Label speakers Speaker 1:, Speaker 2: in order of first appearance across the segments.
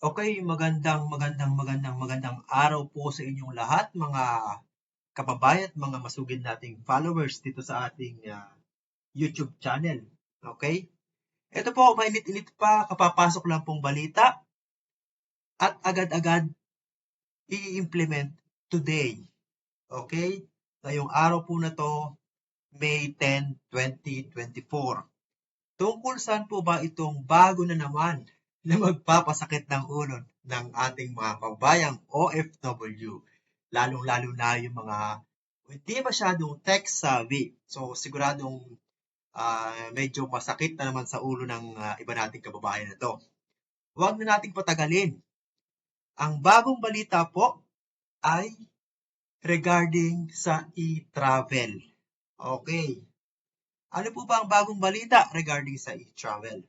Speaker 1: Okay, magandang, magandang, magandang, magandang araw po sa inyong lahat, mga kababayan mga masugid nating followers dito sa ating ah, YouTube channel. Okay? Ito po, mainit-init pa, kapapasok lang pong balita at agad-agad i-implement today. Okay? Ngayong araw po na to, May 10, 2024. Tungkol saan po ba itong bago na naman na magpapasakit ng ulo ng ating mga kabayang OFW. Lalong-lalo na yung mga hindi masyadong tech savvy. So siguradong ah, medyo masakit na naman sa ulo ng ah, iba nating kababayan na to. Huwag na nating patagalin. Ang bagong balita po ay regarding sa e-travel. Okay. Ano po ba ang bagong balita regarding sa e-travel?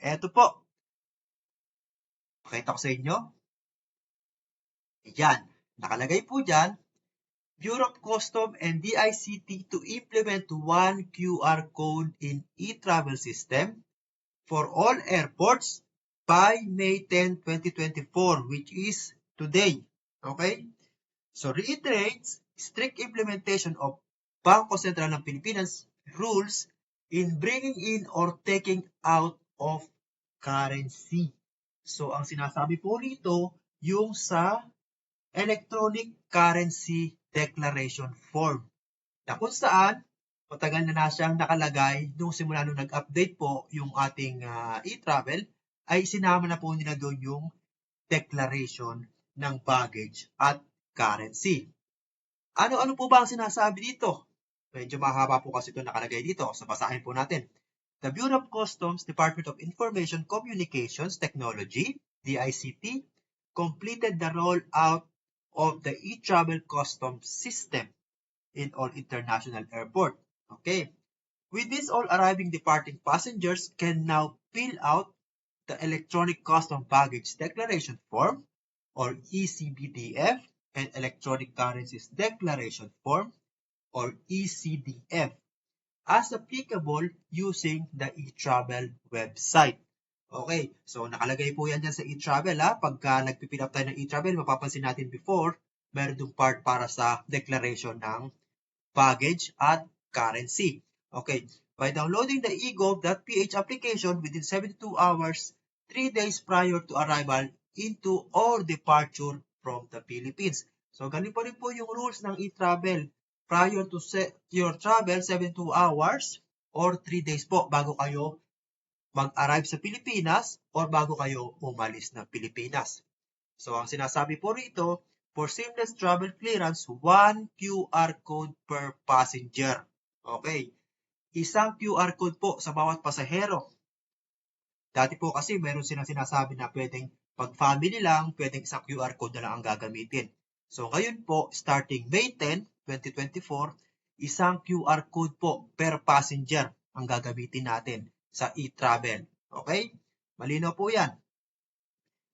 Speaker 1: Eto po, Pakita ko sa inyo. Yan. Nakalagay po dyan, of Custom and DICT to implement one QR code in e-travel system for all airports by May 10, 2024, which is today. Okay? So, reiterates strict implementation of Bangko Sentral ng Pilipinas rules in bringing in or taking out of currency. So, ang sinasabi po rito, yung sa Electronic Currency Declaration Form. Na kung saan, matagal na na siyang nakalagay nung simula nung nag-update po yung ating ah, e-travel, ay sinama na po nila doon yung declaration ng baggage at currency. Ano-ano po ba ang sinasabi dito? Medyo mahaba po kasi ito nakalagay dito. So, basahin po natin. The Bureau of Customs Department of Information Communications Technology, DICT, completed the rollout of the e-travel customs system in all international airport. Okay. With this, all arriving departing passengers can now fill out the electronic custom baggage declaration form or ECBDF and electronic currencies declaration form or ECDF as applicable using the e-travel website. Okay, so nakalagay po yan dyan sa e-travel ha. Pagka nagpipil up tayo ng e-travel, mapapansin natin before, meron dong part para sa declaration ng baggage at currency. Okay, by downloading the egov.ph application within 72 hours, 3 days prior to arrival into or departure from the Philippines. So, ganun pa rin po yung rules ng e-travel prior to your travel, 72 hours or 3 days po bago kayo mag-arrive sa Pilipinas or bago kayo umalis ng Pilipinas. So, ang sinasabi po rito, for seamless travel clearance, one QR code per passenger. Okay. Isang QR code po sa bawat pasahero. Dati po kasi meron silang sinasabi na pwedeng pag family lang, pwedeng isang QR code na lang ang gagamitin. So ngayon po, starting May 10, 2024, isang QR code po per passenger ang gagamitin natin sa e-travel. Okay? Malinaw po yan.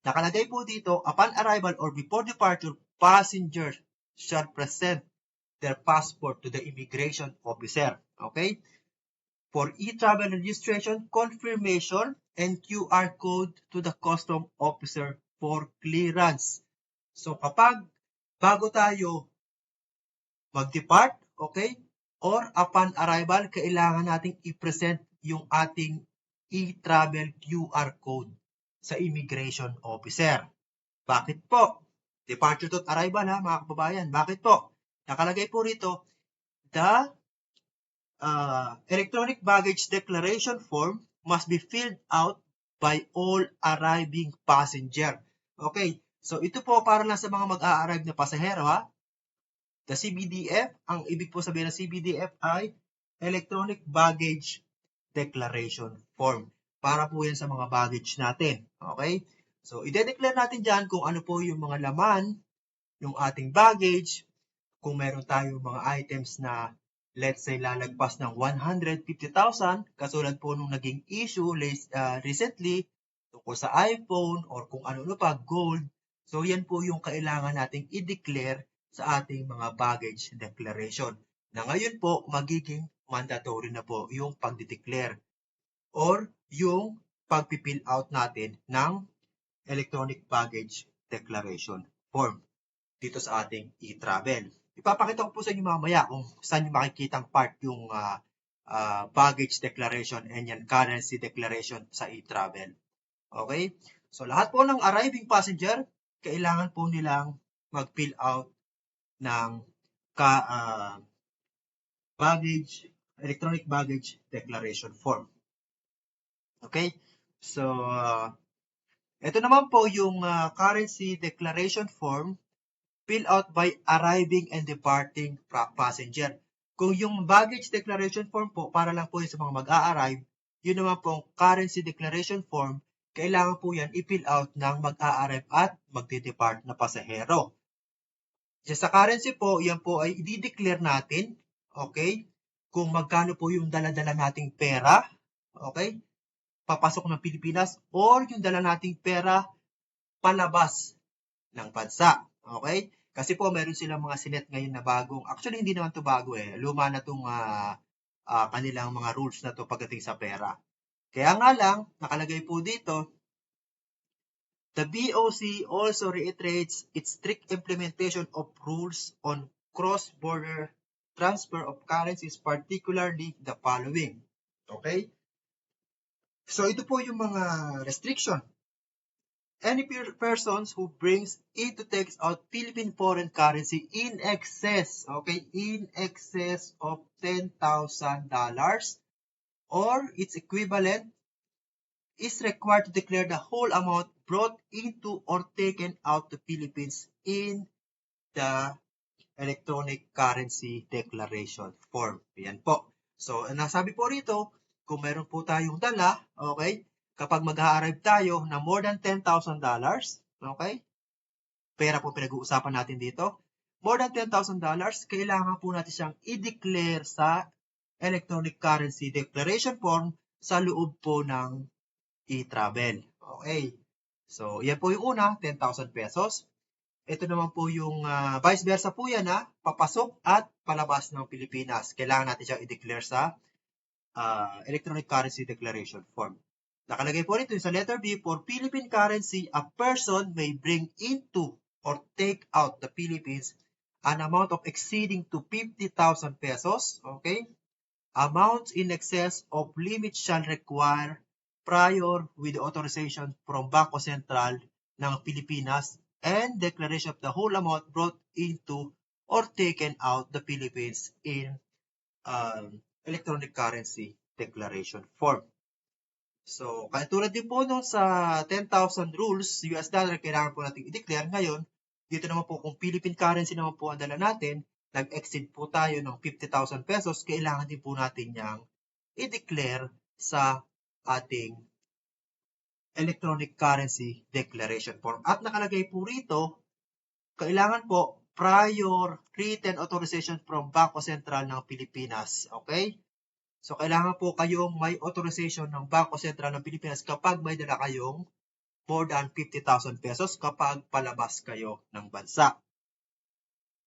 Speaker 1: Nakalagay po dito, upon arrival or before departure, passengers shall present their passport to the immigration officer. Okay? For e-travel registration, confirmation, and QR code to the custom officer for clearance. So kapag bago tayo mag-depart, okay, or upon arrival, kailangan nating i-present yung ating e-travel QR code sa immigration officer. Bakit po? Departure to arrival ha, mga kababayan. Bakit po? Nakalagay po rito, the uh, electronic baggage declaration form must be filled out by all arriving passenger. Okay, so ito po para lang sa mga mag-a-arrive na pasahero ha. The CBDF, ang ibig po sabihin ng CBDF ay Electronic Baggage Declaration Form. Para po yan sa mga baggage natin. Okay? So, ide-declare natin dyan kung ano po yung mga laman, yung ating baggage, kung meron tayong mga items na let's say lalagpas ng 150,000 katulad po nung naging issue uh, recently tungkol sa iPhone or kung ano-ano pa, gold. So yan po yung kailangan nating i-declare sa ating mga baggage declaration. Na ngayon po magiging mandatory na po yung pag-declare or yung pag-fill out natin ng electronic baggage declaration form dito sa ating e-travel. Ipapakita ko po sa inyo mamaya kung saan nyo makikitang part yung ah, ah, baggage declaration and yan currency declaration sa e-travel. Okay? So lahat po ng arriving passenger, kailangan po nilang mag-fill out ng ka, ah, baggage, electronic baggage declaration form. Okay? So, ah, ito naman po yung ah, currency declaration form fill out by arriving and departing passenger. Kung yung baggage declaration form po, para lang po yun sa mga mag-a-arrive, yun naman po ang currency declaration form, kailangan po yan i-fill out ng mag-a-arrive at magde-depart na pasahero. Sa currency po, yan po ay i-declare natin, okay, kung magkano po yung dala-dala nating pera, okay, papasok ng Pilipinas, or yung dala nating pera palabas ng bansa. Okay? Kasi po meron silang mga sinet ngayon na bagong, actually hindi naman to bago eh, luma na tong ah, ah, kanilang mga rules na to pagdating sa pera. Kaya nga lang, nakalagay po dito, the BOC also reiterates its strict implementation of rules on cross-border transfer of currencies, particularly the following. Okay? So ito po yung mga restriction any persons who brings into takes out Philippine foreign currency in excess, okay, in excess of $10,000 or its equivalent is required to declare the whole amount brought into or taken out the Philippines in the electronic currency declaration form. Yan po. So, nasabi po rito, kung meron po tayong dala, okay, kapag mag-arrive tayo na more than $10,000, okay? Pera po pinag-uusapan natin dito. More than $10,000, kailangan po natin siyang i-declare sa electronic currency declaration form sa loob po ng e-travel. Okay. So, yan po yung una, 10,000 pesos. Ito naman po yung ah, vice versa po yan ha, papasok at palabas ng Pilipinas. Kailangan natin siyang i-declare sa ah, electronic currency declaration form. Nakalagay po rito sa letter B, for Philippine currency, a person may bring into or take out the Philippines an amount of exceeding to 50,000 pesos, okay? Amounts in excess of limit shall require prior with authorization from Bangko Sentral ng Pilipinas and declaration of the whole amount brought into or taken out the Philippines in um, electronic currency declaration form. So, katulad din po nung sa 10,000 rules, US dollar, kailangan po natin i-declare. Ngayon, dito naman po, kung Philippine currency naman po ang dala natin, nag-exceed po tayo ng 50,000 pesos, kailangan din po natin yang i-declare sa ating electronic currency declaration form. At nakalagay po rito, kailangan po prior written authorization from Bangko Sentral ng Pilipinas. Okay? So, kailangan po kayong may authorization ng Bangko Sentral ng Pilipinas kapag may dala kayong more than 50,000 pesos kapag palabas kayo ng bansa.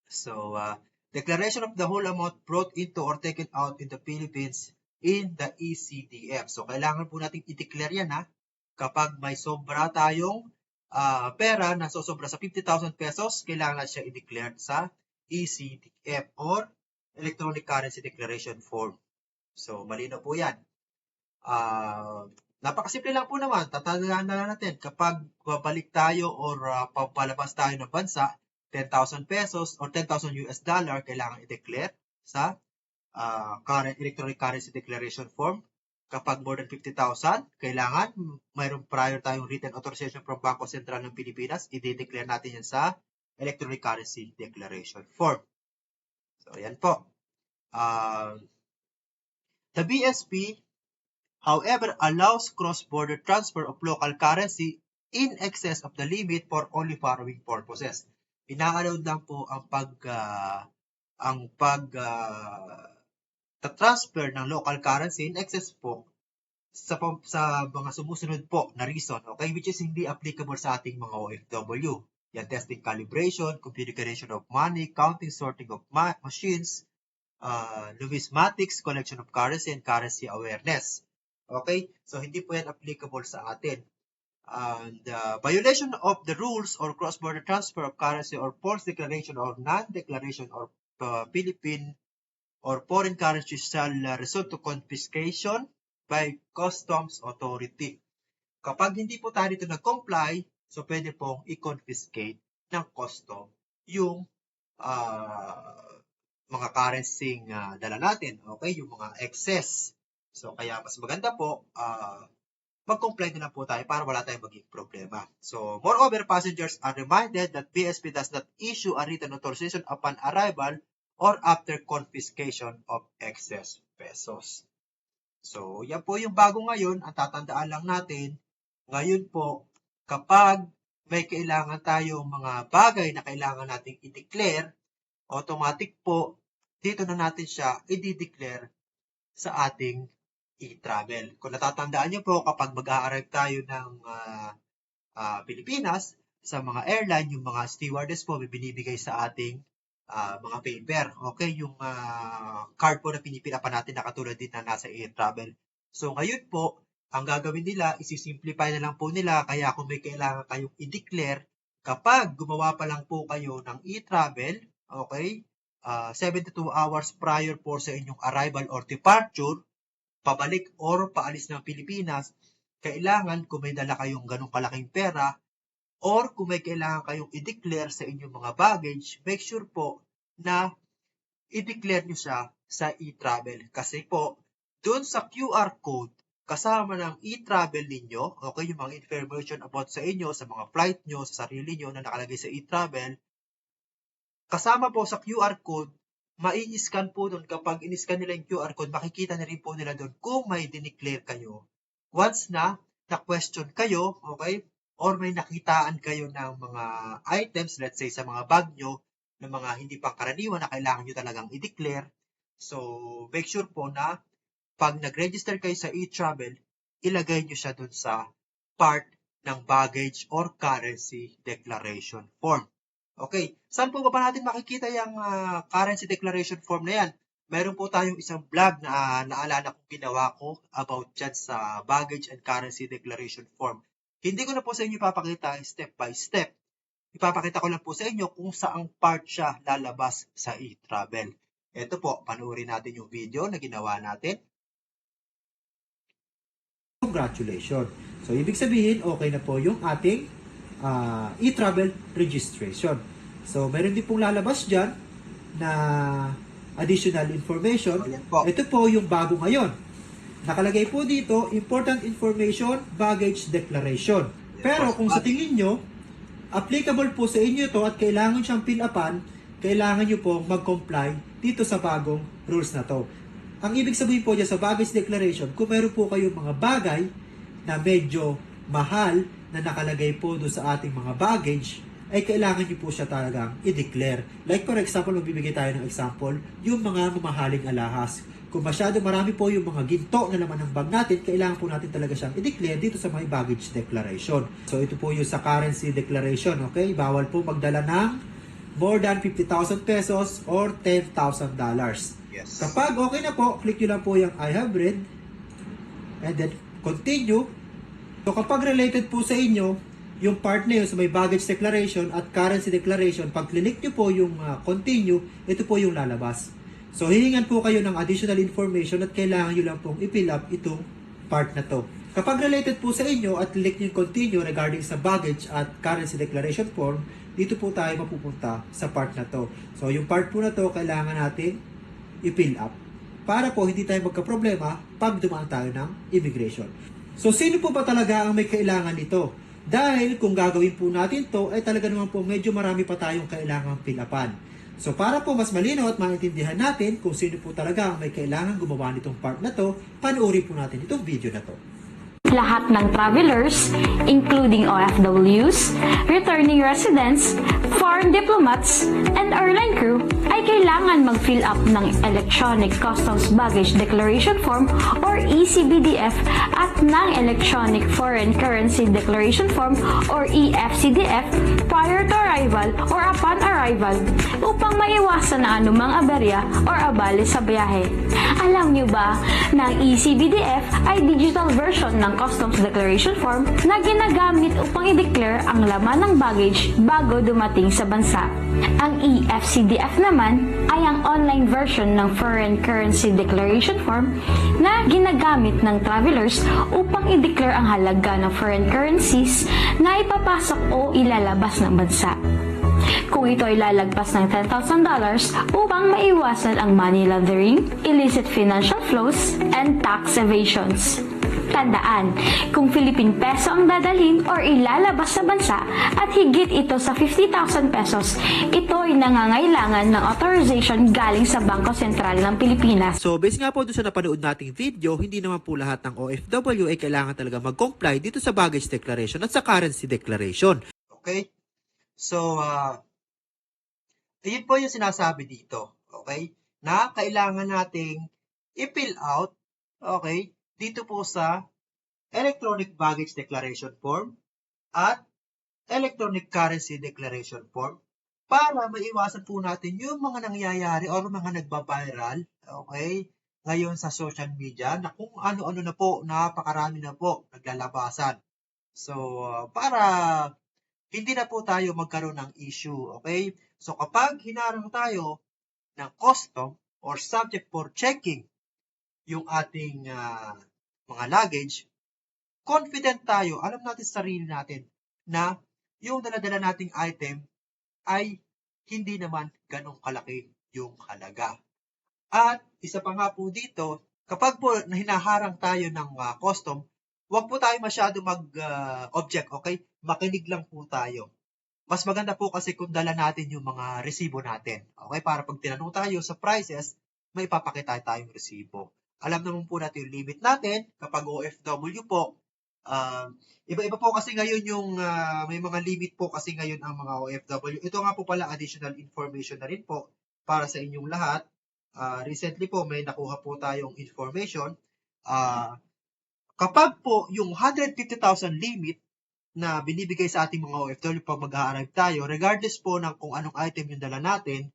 Speaker 1: So, uh, declaration of the whole amount brought into or taken out in the Philippines in the ECDF. So, kailangan po natin i-declare yan ha. Kapag may sobra tayong ah, pera na sosobra sa 50,000 pesos, kailangan siya i-declare sa ECDF or Electronic Currency Declaration Form. So, malino po yan. Ah, napakasimple lang po naman. Tatandaan na lang natin, kapag babalik tayo or uh, papalabas tayo ng bansa, 10,000 pesos or 10,000 US dollar, kailangan i-declare sa ah, current electronic currency declaration form. Kapag more than 50,000, kailangan mayroong prior tayong written authorization from Bangko Sentral ng Pilipinas, i-declare natin yan sa electronic currency declaration form. So, yan po. Ah, the BSP however, allows cross-border transfer of local currency in excess of the limit for only following purposes. Ina-allowed lang po ang pag ah, ang pag ah, transfer ng local currency in excess po sa sa mga sumusunod po na reason, okay, which is hindi applicable sa ating mga OFW. Yan, testing calibration, configuration of money, counting, sorting of ma- machines, uh, numismatics, collection of currency, and currency awareness. Okay? So, hindi po yan applicable sa atin. And uh, violation of the rules or cross-border transfer of currency or false declaration or non-declaration of uh, Philippine or foreign currency shall uh, result to confiscation by customs authority. Kapag hindi po tayo dito nag-comply, so pwede pong i-confiscate ng custom yung ah, mga currency uh, dala natin, okay? Yung mga excess. So, kaya mas maganda po, ah, mag-comply na lang po tayo para wala tayong maging problema. So, moreover, passengers are reminded that BSP does not issue a written authorization upon arrival or after confiscation of excess pesos. So, yan po yung bago ngayon. Ang tatandaan lang natin, ngayon po, kapag may kailangan tayong mga bagay na kailangan nating i-declare, automatic po, dito na natin siya i-declare sa ating e-travel. Kung natatandaan niyo po, kapag mag-a-arrive tayo ng ah, ah, Pilipinas, sa mga airline, yung mga stewardess po, may binibigay sa ating ah, mga paper. Okay, yung ah, card po na pinipila pa natin na katulad din na nasa e-travel. So, ngayon po, ang gagawin nila, isi-simplify na lang po nila. Kaya kung may kailangan kayong i-declare, kapag gumawa pa lang po kayo ng e-travel, okay, ah, 72 hours prior po sa inyong arrival or departure, pabalik or paalis ng Pilipinas, kailangan kung may dala kayong ganong kalaking pera, or kung may kailangan kayong i-declare sa inyong mga baggage, make sure po na i-declare nyo siya sa e-travel. Kasi po, doon sa QR code, kasama ng e-travel ninyo, okay, yung mga information about sa inyo, sa mga flight nyo, sa sarili nyo na nakalagay sa e-travel, kasama po sa QR code, mai-scan po doon. Kapag in-scan nila yung QR code, makikita na rin po nila doon kung may dineclare kayo. Once na na-question kayo, okay, or may nakitaan kayo ng mga items, let's say sa mga bag nyo, na mga hindi pang karaniwan na kailangan nyo talagang i-declare. So, make sure po na pag nag-register kayo sa e-travel, ilagay nyo siya dun sa part ng baggage or currency declaration form. Okay, saan po ba ba natin makikita yung ah, currency declaration form na yan? Meron po tayong isang vlog na ah, naalala kong ginawa ko about dyan sa baggage and currency declaration form. Hindi ko na po sa inyo ipapakita step by step. Ipapakita ko lang po sa inyo kung saang part siya lalabas sa e-travel. Ito po, panoorin natin yung video na ginawa natin. Congratulations! So, ibig sabihin, okay na po yung ating ah, e-travel registration. So, meron din pong lalabas dyan na additional information. Ito po yung bago ngayon. Nakalagay po dito, important information, baggage declaration. Pero kung sa tingin nyo, applicable po sa inyo to at kailangan siyang fill upan, kailangan nyo po mag-comply dito sa bagong rules na to. Ang ibig sabihin po dyan sa baggage declaration, kung meron po kayong mga bagay na medyo mahal na nakalagay po doon sa ating mga baggage, ay kailangan nyo po siya talagang i-declare. Like for example, magbibigay tayo ng example, yung mga mamahaling alahas. Kung masyado marami po yung mga ginto na laman ng bag natin, kailangan po natin talaga siyang i-declare dito sa my baggage declaration. So ito po yung sa currency declaration, okay? Bawal po magdala ng more than 50,000 pesos or $10,000 dollars.
Speaker 2: Yes.
Speaker 1: Kapag okay na po, click nyo lang po yung I have read and then continue. So kapag related po sa inyo, yung part na yun sa may baggage declaration at currency declaration, pag click nyo po yung uh, continue, ito po yung lalabas. So hihingan po kayo ng additional information at kailangan nyo lang pong i-fill up itong part na to. Kapag related po sa inyo at click nyo continue regarding sa baggage at currency declaration form, dito po tayo mapupunta sa part na to. So yung part po na to, kailangan natin i-fill up para po hindi tayo magka-problema pag dumaan tayo ng immigration. So sino po ba talaga ang may kailangan nito? Dahil kung gagawin po natin to, ay talaga naman po medyo marami pa tayong kailangang fill upan. So para po mas malinaw at maintindihan natin kung sino po talaga ang may kailangan gumawa nitong part na to, panoorin po natin itong video na to.
Speaker 3: Lahat ng travelers, including OFWs, returning residents,
Speaker 2: foreign diplomats, and airline crew ay kailangan mag-fill up ng Electronic Customs Baggage Declaration Form or ECBDF at ng Electronic Foreign Currency Declaration Form or EFCDF prior to arrival or upon arrival upang maiwasan na anumang aberya or abali sa biyahe. Alam niyo ba na ECBDF ay digital version ng Customs Declaration Form na ginagamit upang i-declare ang laman ng baggage bago dumating sa bansa. Ang EFCDF naman ay ang online version ng Foreign Currency Declaration Form na ginagamit ng travelers upang i-declare ang halaga ng foreign currencies na ipapasok o ilalabas ng bansa. Kung ito ay lalagpas ng $10,000 upang maiwasan ang money laundering, illicit financial flows, and tax evasions. Tandaan, kung Philippine peso ang dadalhin or ilalabas sa bansa at higit ito sa 50,000 pesos, ito ay nangangailangan ng authorization galing sa Bangko Sentral ng Pilipinas.
Speaker 3: So, based nga po doon sa napanood nating video, hindi naman po lahat ng OFW ay kailangan talaga mag-comply dito sa baggage declaration at sa currency declaration.
Speaker 1: Okay? So, uh, yun po yung sinasabi dito. Okay? Na kailangan nating i-fill out, okay, dito po sa Electronic Baggage Declaration Form at Electronic Currency Declaration Form para maiwasan po natin yung mga nangyayari or mga nagbabiral, okay, ngayon sa social media na kung ano-ano na po, napakarami na po naglalabasan. So, uh, para hindi na po tayo magkaroon ng issue, okay? So, kapag hinarang tayo ng custom or subject for checking yung ating ah, mga luggage, confident tayo, alam natin sa sarili natin na yung daladala nating item ay hindi naman ganong kalaki yung halaga. At isa pa nga po dito, kapag po na hinaharang tayo ng ah, custom, huwag po tayo masyado mag-object, okay? Makinig lang po tayo. Mas maganda po kasi kung dala natin yung mga resibo natin. Okay? Para pag tinanong tayo sa prices, may ipapakita tayong resibo. Alam naman po natin yung limit natin kapag OFW po. Um, iba-iba po kasi ngayon yung ah, may mga limit po kasi ngayon ang mga OFW. Ito nga po pala additional information na rin po para sa inyong lahat. Ah, recently po may nakuha po tayong information. Ah, kapag po yung 150,000 limit na binibigay sa ating mga OFW pag mag-arrive tayo, regardless po ng kung anong item yung dala natin,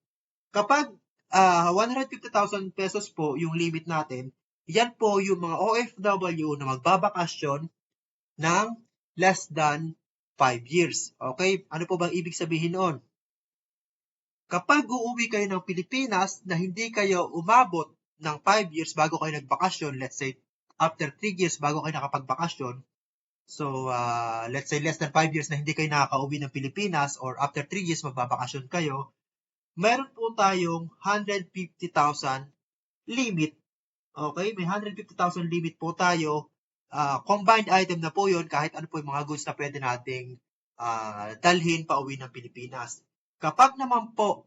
Speaker 1: kapag ah 150,000 pesos po yung limit natin, yan po yung mga OFW na magbabakasyon ng less than 5 years. Okay? Ano po bang ibig sabihin noon? Kapag uuwi kayo ng Pilipinas na hindi kayo umabot ng 5 years bago kayo nagbakasyon, let's say after 3 years bago kayo nakapagbakasyon, so uh, let's say less than 5 years na hindi kayo nakakauwi ng Pilipinas or after 3 years magbabakasyon kayo, meron po tayong 150,000 limit. Okay? May 150,000 limit po tayo. Ah, combined item na po yun kahit ano po yung mga goods na pwede nating ah, dalhin pa uwi ng Pilipinas. Kapag naman po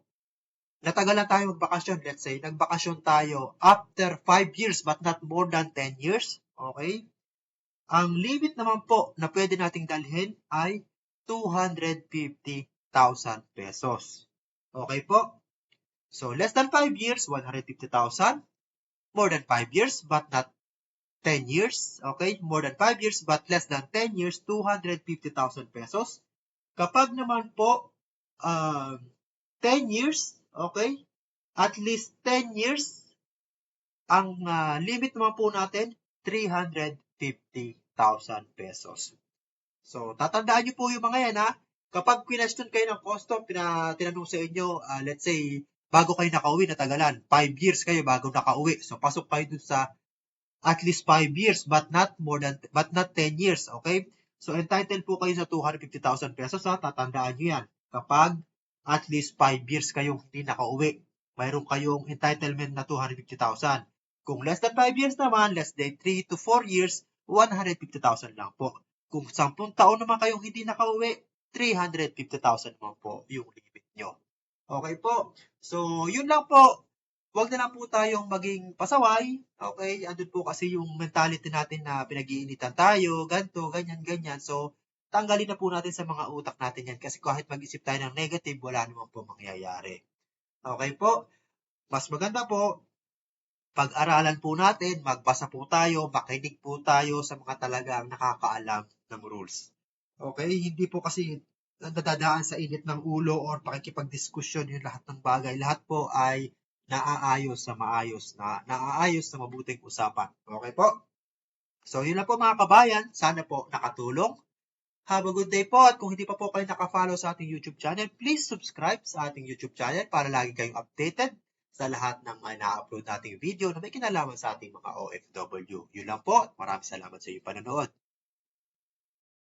Speaker 1: natagalan tayo magbakasyon, let's say, nagbakasyon tayo after 5 years but not more than 10 years, okay? Ang limit naman po na pwede nating dalhin ay 250,000 pesos. Okay po? So, less than 5 years, 150,000. More than 5 years, but not 10 years. Okay? More than 5 years, but less than 10 years, 250,000 pesos. Kapag naman po, um, 10 years, okay? At least 10 years, ang ah, limit naman po natin, 350,000 pesos. So, tatandaan niyo po yung mga yan, ha? Kapag question kayo ng custom, pina, tinanong sa inyo, ah, let's say, bago kayo nakauwi, natagalan, 5 years kayo bago nakauwi. So, pasok kayo dun sa at least 5 years, but not more than, but not 10 years, okay? So, entitled po kayo sa 250,000 pesos, ha? Tatandaan niyo yan. Kapag at least 5 years kayong hindi nakauwi, mayroon kayong entitlement na 250,000. Kung less than 5 years naman, less than 3 to 4 years, 150,000 lang po. Kung 10 taon naman kayong hindi nakauwi, 350,000 naman po yung limit nyo. Okay po. So, yun lang po. Huwag na lang po tayong maging pasaway. Okay? Andun po kasi yung mentality natin na pinag-iinitan tayo, ganto, ganyan, ganyan. So, tanggalin na po natin sa mga utak natin yan kasi kahit mag-isip tayo ng negative, wala naman po mangyayari. Okay po? Mas maganda po, pag-aralan po natin, magbasa po tayo, makinig po tayo sa mga talagang nakakaalam ng rules. Okay? Hindi po kasi nadadaan sa init ng ulo or pakikipagdiskusyon yung lahat ng bagay. Lahat po ay naaayos sa maayos na naaayos sa mabuting usapan. Okay po? So, yun lang po mga kabayan. Sana po nakatulong. Have a good day po. At kung hindi pa po kayo nakafollow sa ating YouTube channel, please subscribe sa ating YouTube channel para lagi kayong updated sa lahat ng mga na-upload nating video na may kinalaman sa ating mga OFW. Yun lang po. Maraming salamat sa inyong panonood.